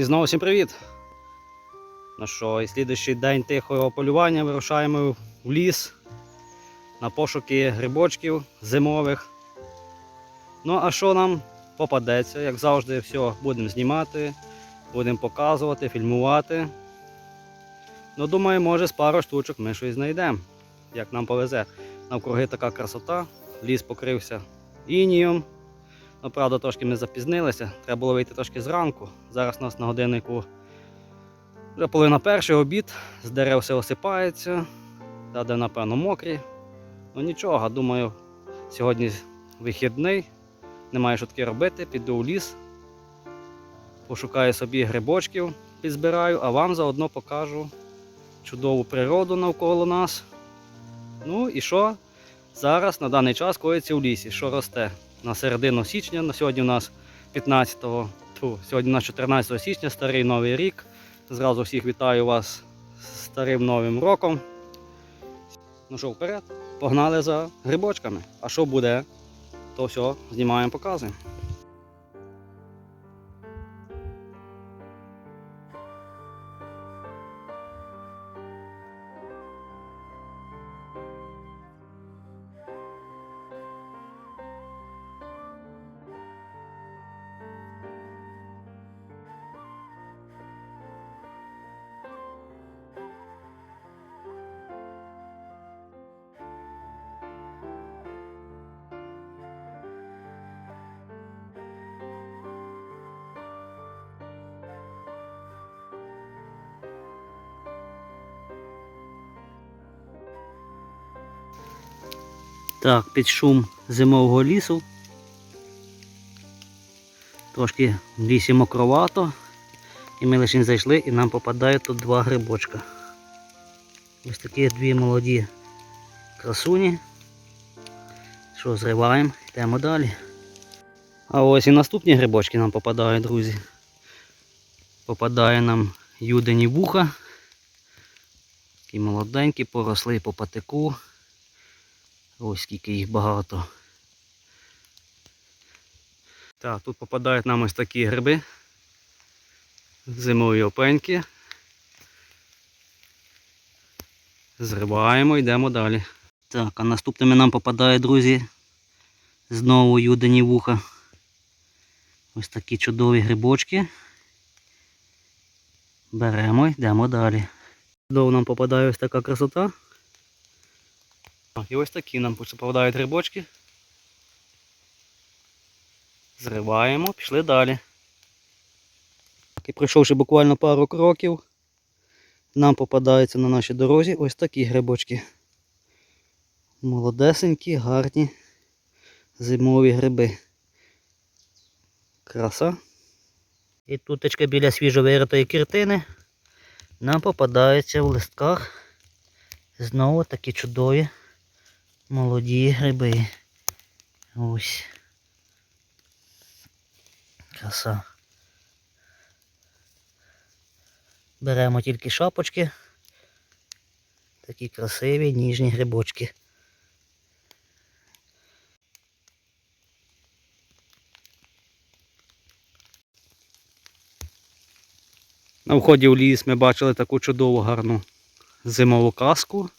І знову всім привіт! Ну що, і слідуючий день тихого полювання вирушаємо в ліс на пошуки грибочків зимових. Ну, а що нам попадеться? Як завжди, все будемо знімати, будемо показувати, фільмувати. Ну, думаю, може з пару штучок ми щось знайдемо, як нам повезе. Навкруги така красота, ліс покрився інієм. Ну, правда, трошки ми запізнилися. Треба було вийти трошки зранку. Зараз у нас на годиннику вже половина перший обід, з дерев все осипається, та де, напевно, мокрі. Ну нічого, думаю, сьогодні вихідний, немає що таке робити, піду в ліс, пошукаю собі грибочків, підзбираю, а вам заодно покажу чудову природу навколо нас. Ну і що зараз на даний час коїться в лісі, що росте на середину січня. На сьогодні у нас 15 тьфу, сьогодні у нас 14 січня, старий новий рік. Зразу всіх вітаю вас з старим новим роком. Ну що, вперед, погнали за грибочками. А що буде, то все знімаємо, показуємо. Так, під шум зимового лісу. Трошки в лісі мокровато. І ми лише зайшли і нам попадає тут два грибочка. Ось такі дві молоді красуні. Що, зриваємо, йдемо далі. А ось і наступні грибочки нам попадають, друзі. Попадає нам юдені вуха. Такі молоденькі, поросли по патику. Ось скільки їх багато. Так, тут попадають нам ось такі гриби. Зимові опеньки. Зриваємо, йдемо далі. Так, а наступними нам попадає, друзі, знову юдені вуха. Ось такі чудові грибочки. Беремо, йдемо далі. Знову нам попадає ось така красота. І ось такі нам попадають грибочки. Зриваємо, пішли далі. І пройшовши буквально пару кроків, нам попадаються на нашій дорозі ось такі грибочки. Молодесенькі, гарні зимові гриби. Краса. І тутечка біля свіжовиритої кіртини нам попадаються в листках знову такі чудові молоді гриби. Ось. Краса. Беремо тільки шапочки. Такі красиві ніжні грибочки. На вході в ліс ми бачили таку чудову гарну зимову казку.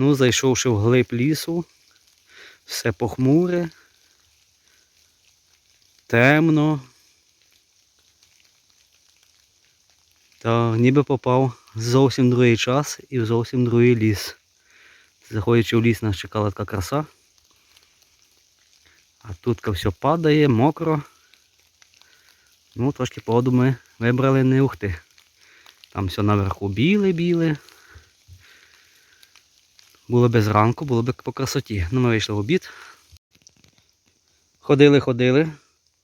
Ну, зайшовши в глиб лісу, все похмуре, темно. Та ніби попав зовсім другий час і в зовсім другий ліс. Заходячи в ліс, нас чекала така краса. А тут все падає, мокро. Ну, трошки погоду ми вибрали не ухти. Там все наверху біле-біле. Було б зранку, було б по красоті. Ну, ми вийшли в обід. Ходили, ходили,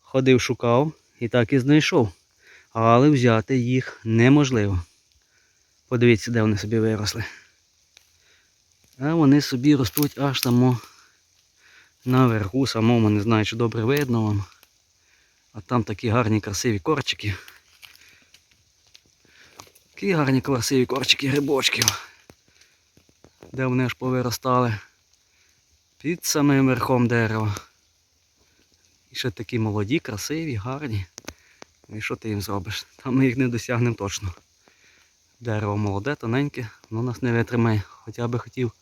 ходив, шукав і так і знайшов. Але взяти їх неможливо. Подивіться, де вони собі виросли. А вони собі ростуть аж там наверху, самому не знаю, чи добре видно вам. А там такі гарні красиві корчики. Такі гарні красиві корчики грибочків. Де вони аж повиростали. Під самим верхом дерева. І ще такі молоді, красиві, гарні. І що ти їм зробиш? Там ми їх не досягнемо точно. Дерево молоде, тоненьке, воно нас не витримає. Хоча би хотів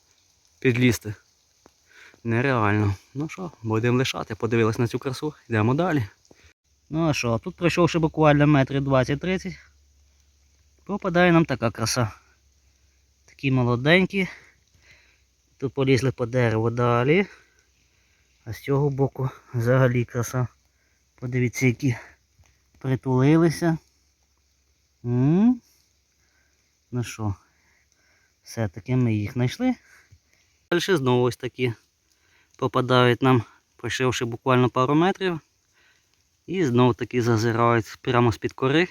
підлізти. Нереально. Ну що, будемо лишати, подивились на цю красу, йдемо далі. Ну а що, тут пройшовши буквально метрів 20-30, попадає нам така краса. Такі молоденькі. Тут полізли по дереву далі. А з цього боку взагалі краса. Подивіться, які притулилися. М? Ну що, все-таки ми їх знайшли. Далі знову ось такі попадають нам, пройшовши буквально пару метрів. І знову таки зазирають прямо з-під кори.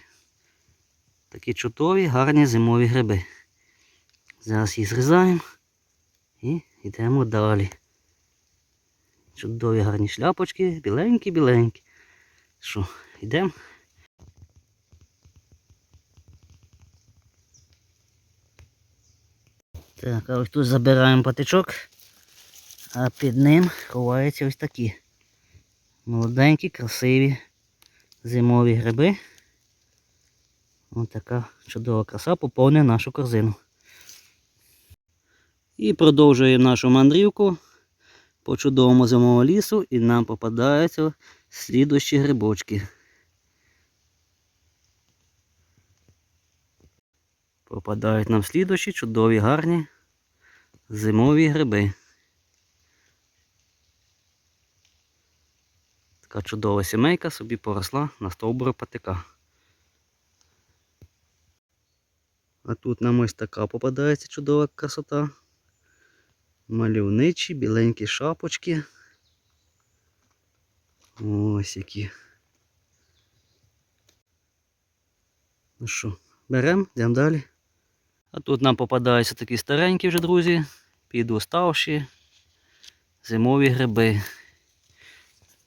Такі чудові, гарні зимові гриби. Зараз їх зрізаємо і йдемо далі. Чудові гарні шляпочки, біленькі-біленькі. Що, йдемо? Так, а ось тут забираємо патичок, а під ним ховаються ось такі молоденькі, красиві зимові гриби. Ось така чудова краса поповнює нашу корзину. І продовжуємо нашу мандрівку по чудовому зимовому лісу і нам попадаються слідущі грибочки. Попадають нам слідущі чудові гарні зимові гриби. Така чудова сімейка собі поросла на стовбуру патика. А тут нам ось така попадається чудова красота. Мальовничі, біленькі шапочки. Ось які. Ну що, беремо, йдемо далі. А тут нам попадаються такі старенькі вже, друзі, підуставші зимові гриби.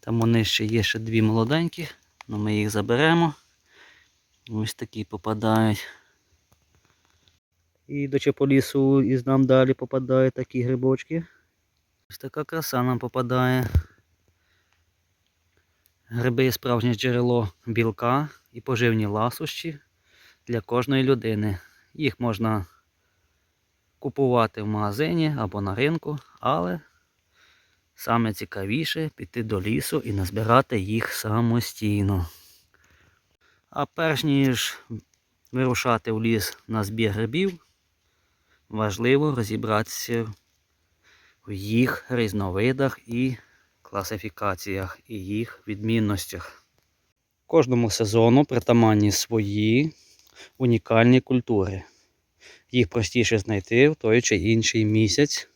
Там вони ще є ще дві молоденькі, але ми їх заберемо. Ось такі попадають. І йдучи по лісу, із нам далі попадають такі грибочки. Ось така краса нам попадає. Гриби справжнє джерело білка і поживні ласощі для кожної людини. Їх можна купувати в магазині або на ринку, але саме цікавіше піти до лісу і назбирати їх самостійно. А перш ніж вирушати в ліс на збір грибів, важливо розібратися в їх різновидах і класифікаціях і їх відмінностях. Кожному сезону притаманні свої унікальні культури. Їх простіше знайти в той чи інший місяць.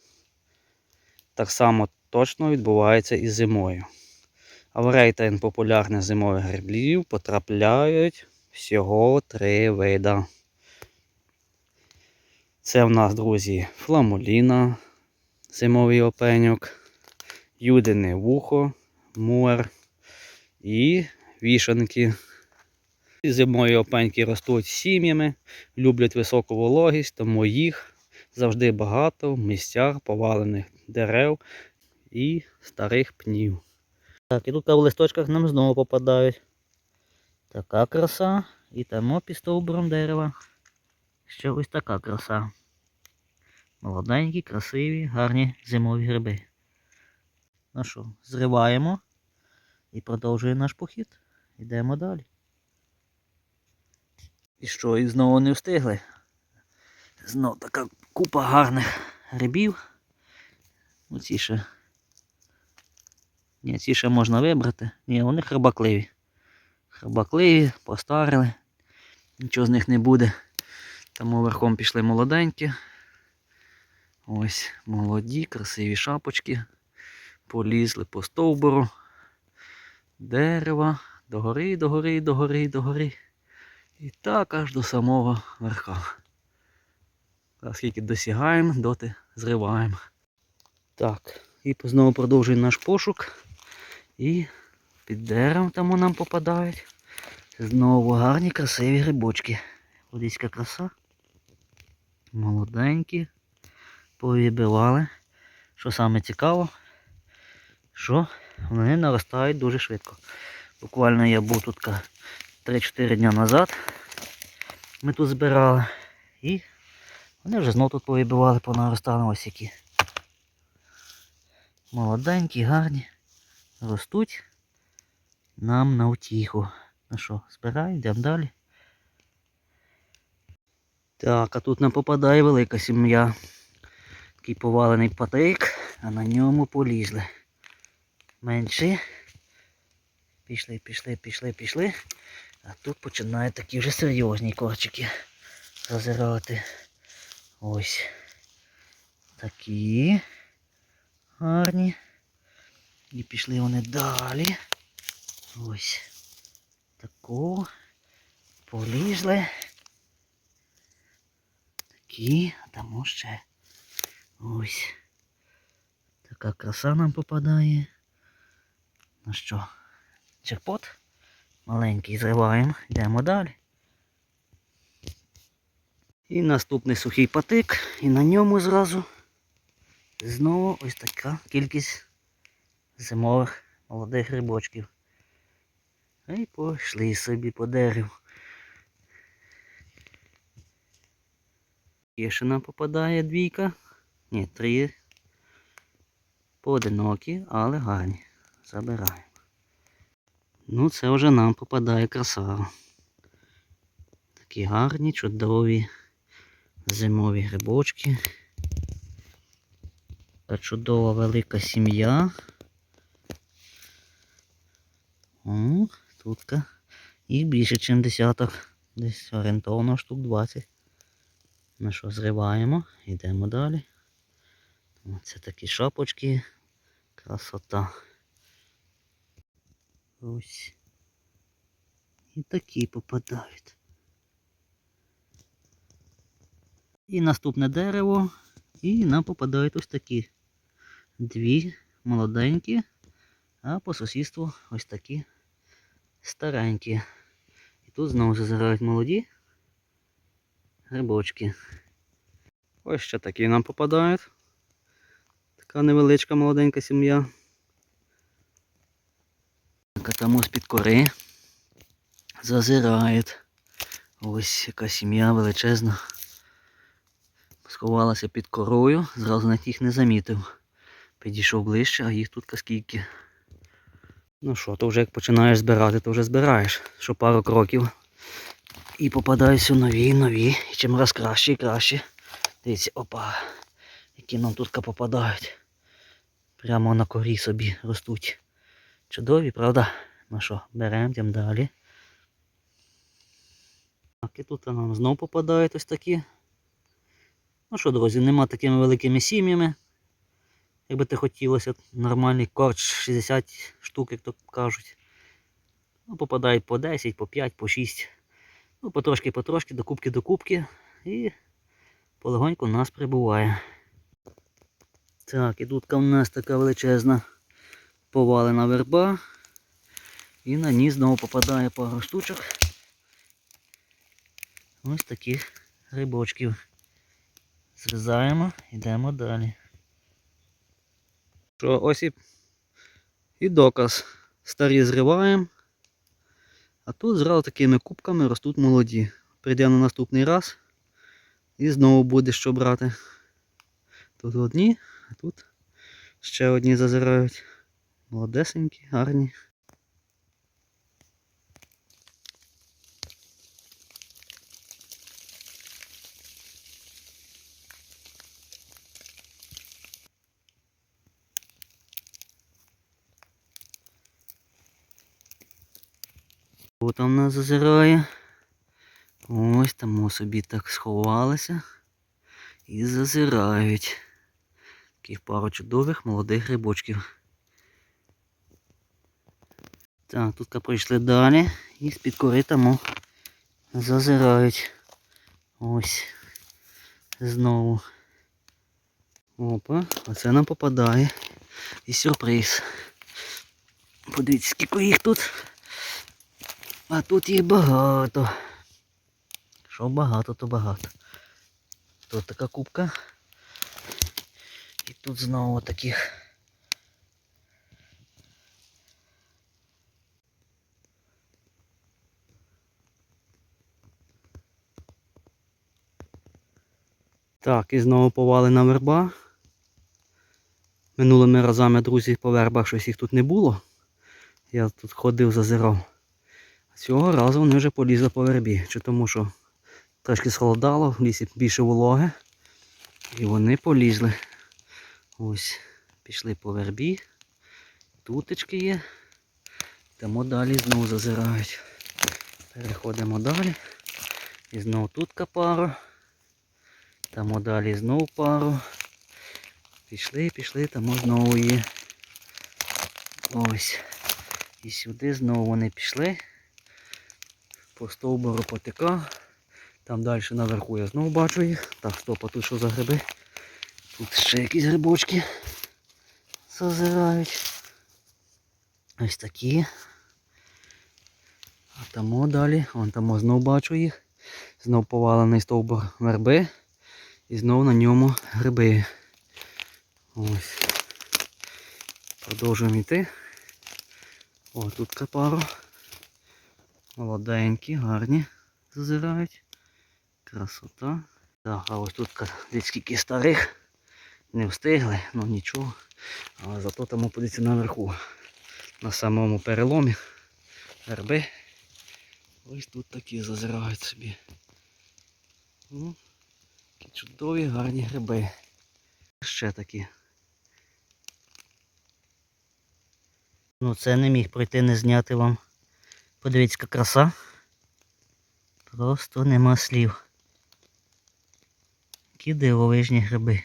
Так само точно відбувається і зимою. А в рейтинг популярних зимових гриблів потрапляють всього три вида. Це в нас, друзі, фламуліна, зимовий опеньок, юдине вухо, муер і вішанки. Зимові опеньки ростуть сім'ями, люблять високу вологість, тому їх завжди багато в місцях повалених дерев і старих пнів. Так, і тут в листочках нам знову попадають. Така краса. І там під стовбуром дерева. Ще ось така краса. Молоденькі, красиві, гарні зимові гриби. Ну що, зриваємо і продовжуємо наш похід. Йдемо далі. І що, і знову не встигли. Знов така купа гарних грибів. Ну ці ще. Ні, ці ще можна вибрати. Ні, вони храбакливі. Храбакливі, постарили. Нічого з них не буде. Тому верхом пішли молоденькі. Ось молоді, красиві шапочки. Полізли по стовбуру. Дерева. Догори, догори, догори, догори. І так аж до самого верха. А скільки досягаємо, доти зриваємо. Так, і знову продовжуємо наш пошук. І під деревом там нам попадають. Знову гарні красиві грибочки. Водицька краса. Молоденькі. Повибивали. Що саме цікаво, що вони наростають дуже швидко. Буквально я був тут 3-4 дня назад ми тут збирали. І вони вже знов тут повибивали, понаростали ось які. Молоденькі, гарні. Ростуть нам на утіху. Ну що, збираємо, йдемо далі. Так, а тут нам попадає велика сім'я. Такий повалений патик, а на ньому полізли. Менші. Пішли, пішли, пішли, пішли. А тут починають такі вже серйозні корчики зазирати. Ось. Такі гарні. І пішли вони далі. Ось. Таку. Полізли. Такі, а там ще. Ось. Така краса нам попадає. Ну що, джекпот? Маленький зриваємо, йдемо далі. І наступний сухий патик, і на ньому зразу знову ось така кількість зимових молодих грибочків. І пішли собі по дереву. Є ще нам попадає двійка. Ні, три. Поодинокі, але гарні. Забираємо. Ну, це вже нам попадає красава. Такі гарні, чудові зимові грибочки. Та чудова велика сім'я. О, тутка. І більше, ніж десяток. Десь орієнтовно штук 20. Ну що, зриваємо, йдемо далі. Це такі шапочки. Красота. Ось. І такі попадають. І наступне дерево. І нам попадають ось такі. Дві молоденькі, а по сусідству ось такі старенькі. І тут знову зазирають молоді грибочки. Ось ще такі нам попадають. Така невеличка молоденька сім'я. Так, там ось під кори зазирають. Ось яка сім'я величезна. Сховалася під корою, зразу навіть їх не замітив. Підійшов ближче, а їх тут скільки. Ну що, то вже як починаєш збирати, то вже збираєш. Що пару кроків. І попадаються нові, нові. І чим раз краще і краще. Дивіться, опа, які нам тут попадають. Прямо на корі собі ростуть. Чудові, правда? Ну що, беремо, йдемо далі. Так, і тут нам знов попадають ось такі. Ну що, друзі, нема такими великими сім'ями. Якби ти хотілося, нормальний корч 60 штук, як то кажуть. Ну, попадають по 10, по 5, по 6. Ну, потрошки-потрошки, до кубки до кубки. І полегоньку нас прибуває. Так, і тут у нас така величезна повалена верба. І на ній знову попадає пару штучок. Ось таких грибочків. Зрізаємо, йдемо далі. Що ось і, і доказ. Старі зриваємо. А тут зразу такими кубками ростуть молоді. Прийдемо на наступний раз і знову буде що брати. Тут одні, а тут ще одні зазирають. Молодесенькі, гарні. Хто там нас зазирає? Ось там собі так сховалися і зазирають. Таких пару чудових молодих грибочків. Так, тут прийшли далі і з-під кори тому зазирають. Ось. Знову. Опа, оце нам попадає. І сюрприз. Подивіться, скільки їх тут. А тут їх багато. Що багато, то багато. Тут така кубка тут знову таких. Так, і знову повалена верба. Минулими разами, друзі, по вербах щось їх тут не було. Я тут ходив, зазирав. Цього разу вони вже полізли по вербі, чи тому що трошки схолодало, в лісі більше вологи. І вони полізли. Ось, пішли по вербі. Тутечки є. Тому далі знову зазирають. Переходимо далі. І знову тут пару. Там далі знову пару. Пішли, пішли, там знову є. Ось. І сюди знову вони пішли. По стовбуру потека. Там далі наверху я знову бачу їх. Так, стоп, а тут що за гриби? Тут ще якісь грибочки зазирають. Ось такі. А там далі, вон там знов бачу їх. Знов повалений стовбур верби. І знов на ньому гриби. Ось. Продовжуємо йти. О, тут капару. Молоденькі, гарні зазирають. Красота. Так, а ось тут десь скільки старих. Не встигли, ну нічого. Але зато там опудеться наверху. На самому переломі. Верби. Ось тут такі зазирають собі. Ну, такі чудові гарні гриби. Ще такі. Ну це не міг пройти не зняти вам. Подивіться, яка краса. Просто нема слів. Які дивовижні гриби.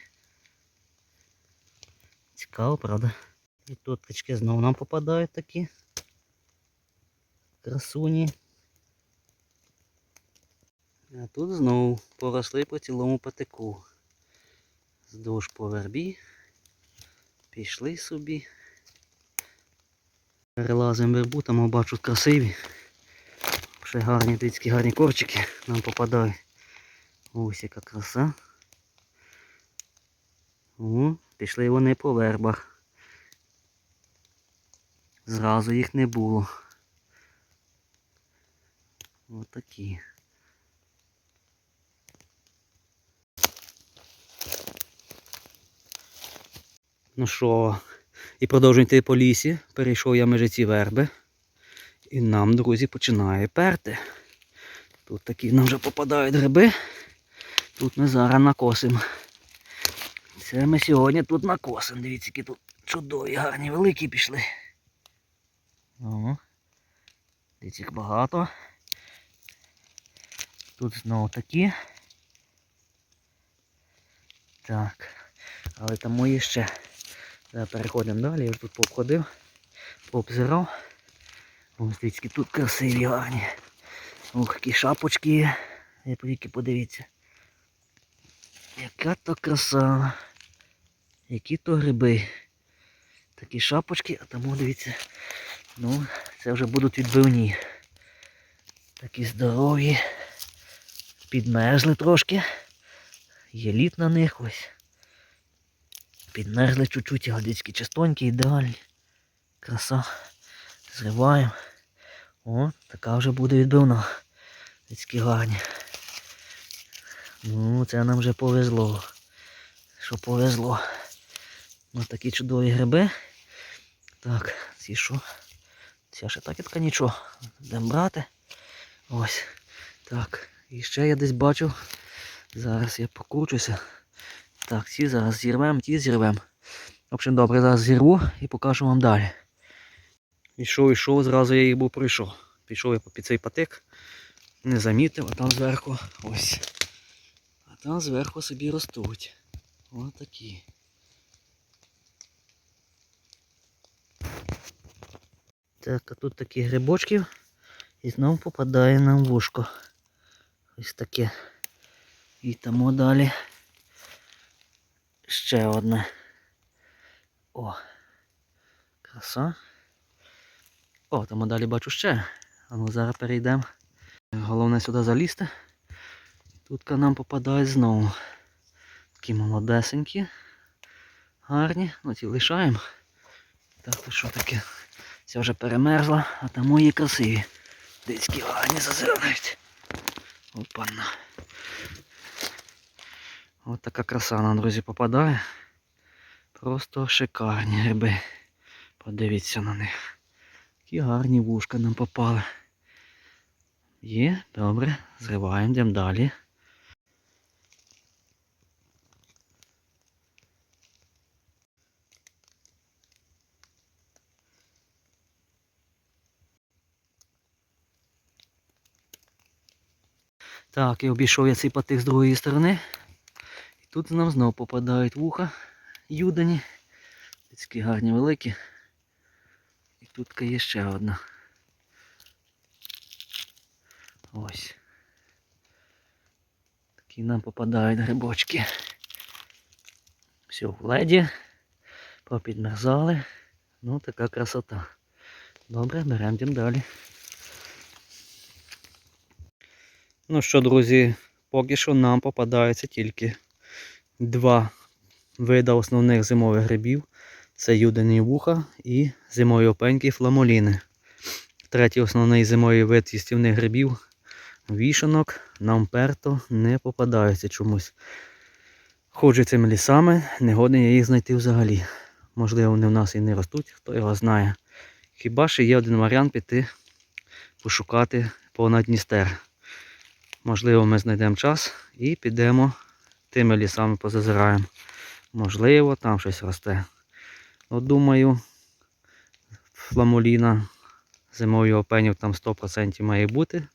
Цікаво, правда? І тут качки знову нам попадають такі. Красуні. А тут знову поросли по цілому патику. Здовж по вербі. Пішли собі. Перелазимо вербу, там бачу красиві. Ще гарні дитські гарні корчики нам попадають. Ось яка краса. О, пішли вони по вербах. Зразу їх не було. Отакі. Ну що, і продовжуємо йти по лісі. Перейшов я межі ці верби. І нам, друзі, починає перти. Тут такі нам вже попадають гриби. Тут ми зараз накосимо. Це ми сьогодні тут накосимо. Дивіться, які тут чудові, гарні, великі пішли. О, дивіться, їх багато. Тут знову такі. Так. Але там мої ще. Зараз переходимо далі, я вже тут пообходив, пообзирав. Ось дивіться, тут красиві гарні. Ох, які шапочки тільки подивіться. Яка то краса. Які то гриби. Такі шапочки, а тому дивіться. Ну, це вже будуть відбивні. Такі здорові. Підмерзли трошки. Є лід на них ось. Підмерзли чуть-чуть, гадицькі чистонькі, ідеальні. Краса. Зриваємо. О, така вже буде відбивна. Людські гарні. Ну, це нам вже повезло. Що повезло. Ось такі чудові гриби. Так, ці що? Ця ще так нічого. Будемо брати. Ось. Так. І ще я десь бачу. Зараз я покручуся. Так, ці зараз зірвемо, ті зірвемо. В общем, добре, зараз зірву і покажу вам далі. Ішов, ішов, зразу я їх був пройшов. Пішов я під цей патик, не замітив, а там зверху ось. А там зверху собі ростуть. Ось такі. Так, а тут такі грибочки і знову попадає нам вушко. Ось таке. І тому далі ще одне. О, краса. О, там далі бачу ще. А ну зараз перейдемо. Головне сюди залізти. Тут нам попадають знову. Такі молодесенькі. Гарні. Ну ці лишаємо. Так, то що таке? Ця вже перемерзла, а там мої красиві. Дицькі гарні зазирають. Опана. Ось така краса нам, друзі, попадає. Просто шикарні гриби. Подивіться на них. Які гарні вушка нам попали. Є, добре, зриваємо, йдемо далі. Так, і обійшов я цей патик з другої сторони. І тут нам знову попадають вуха юдані. Такі гарні великі. І тут є ще одна. Ось. Такі нам попадають грибочки. Все в леді. Попідмерзали. Ну, така красота. Добре, беремо далі. Ну що, друзі, поки що нам попадаються тільки два види основних зимових грибів. Це юдені вуха і зимові опеньки фламоліни. Третій основний зимовий вид їстівних грибів вішанок нам перто не попадаються чомусь. Ходжу цими лісами, не годен я їх знайти взагалі. Можливо, вони в нас і не ростуть, хто його знає. Хіба що є один варіант піти пошукати понад Дністер. Можливо, ми знайдемо час і підемо тими лісами позазираємо. Можливо, там щось росте. От думаю, фламуліна зимовий опенів там 100% має бути,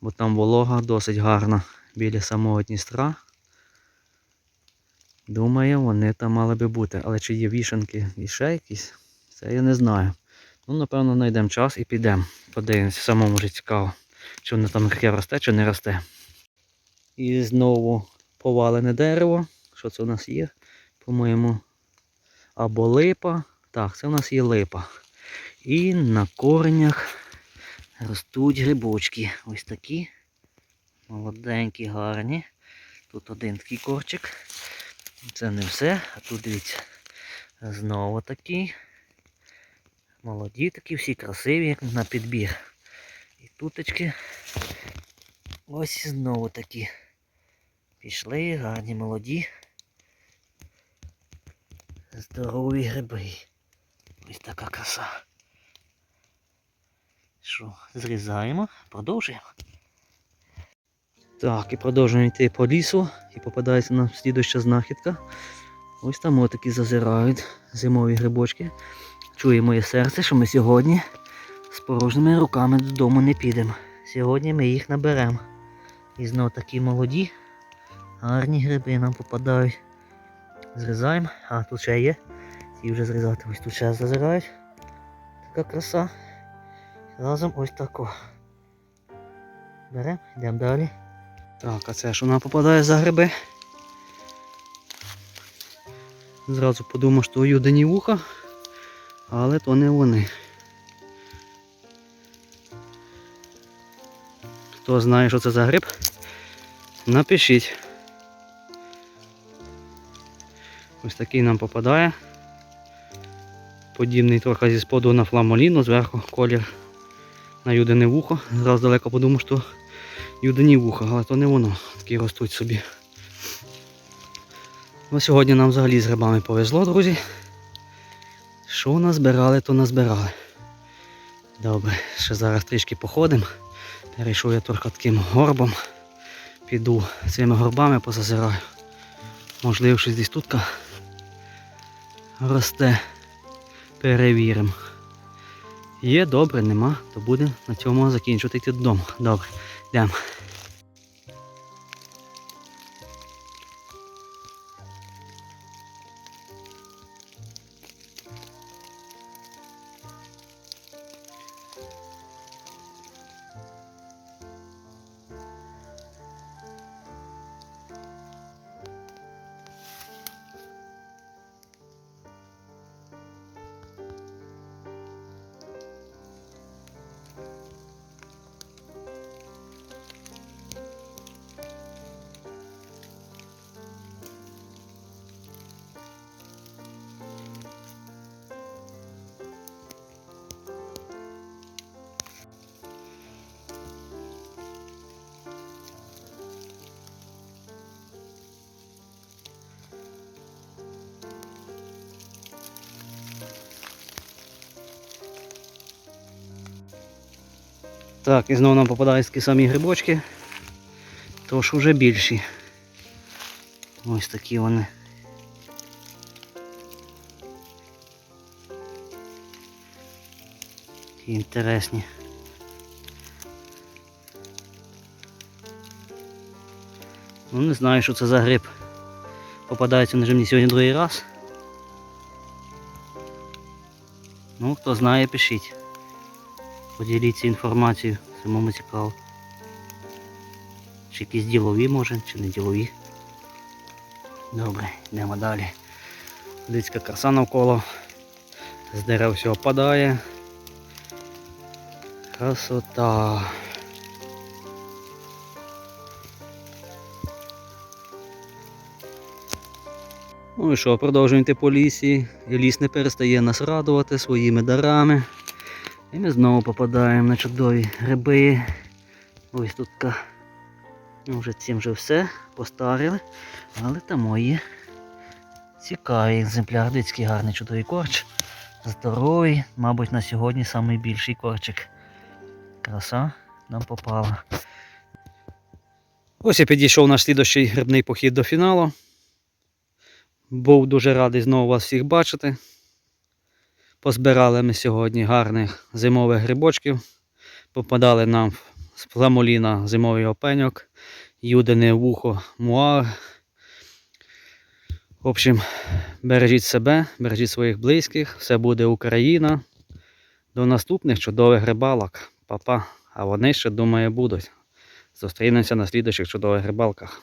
бо там волога досить гарна біля самого Дністра. Думаю, вони там мали би бути. Але чи є вішанки і ще якісь, це я не знаю. Ну, напевно, знайдемо час і підемо. Подивимося, самому вже цікаво, чи воно там таке росте, чи не росте. І знову повалене дерево. Що це у нас є? По-моєму, або липа. Так, це у нас є липа. І на коренях ростуть грибочки. Ось такі. Молоденькі, гарні. Тут один такий корчик. Це не все. А тут дивіться. Знову такі. Молоді такі, всі красиві, як на підбір. І туточки. Ось знову такі. Пішли, гарні молоді. Здорові гриби. Ось така краса. Що, зрізаємо, продовжуємо. Так, і продовжуємо йти по лісу і попадається нам слідуща знахідка. Ось там отакі зазирають зимові грибочки. Чує моє серце, що ми сьогодні порожніми руками додому не підемо. Сьогодні ми їх наберемо. І знов такі молоді, гарні гриби нам попадають. Зрізаємо. А, тут ще є. Ці вже зрізати. Ось тут ще зазирають. Така краса. Разом ось тако. Беремо, йдемо далі. Так, а це що нам попадає за гриби? Зразу подумав, що юдені вуха, але то не вони. Хто знає, що це за гриб, напишіть. Ось такий нам попадає. Подібний трохи зі споду на фламоліну, зверху колір на юдине вухо. Зразу далеко подумав, що юдині вуха, але то не воно, такі ростуть собі. Ну, сьогодні нам взагалі з грибами повезло, друзі. Що назбирали, то назбирали. Добре, ще зараз трішки походимо. Перейшов я тільки таким горбом. Піду цими горбами позазираю. Можливо, щось десь тут росте. Перевіримо. Є, добре, нема, то будемо на цьому закінчувати йти додому. Добре, йдемо. Так, і знову нам попадаються такі самі грибочки. Тож вже більші. Ось такі вони. Такі інтересні. Ну не знаю, що це за гриб. Попадається на мені сьогодні другий раз. Ну, хто знає, пишіть. Поділіться інформацією, самому цікаво. Чи якісь ділові може, чи не ділові. Добре, йдемо далі. Дицька краса навколо. З дерев все опадає. Красота. Ну і що, продовжуємо йти по лісі. І ліс не перестає нас радувати своїми дарами. І ми знову попадаємо на чудові гриби. Ось тут. Ну, вже цим вже все постарили. Але там мої цікавий екземпляр. Дицький гарний чудовий корч. Здоровий, мабуть, на сьогодні найбільший корчик. Краса нам попала. Ось і підійшов наш слідущий грибний похід до фіналу. Був дуже радий знову вас всіх бачити. Позбирали ми сьогодні гарних зимових грибочків. Попадали нам з фламоліна зимовий опеньок, юдине вухо муар. В общем, бережіть себе, бережіть своїх близьких, все буде Україна. До наступних чудових рибалок. Па-па. А вони ще, думаю, будуть. Зустрінемося на слідуючих чудових рибалках.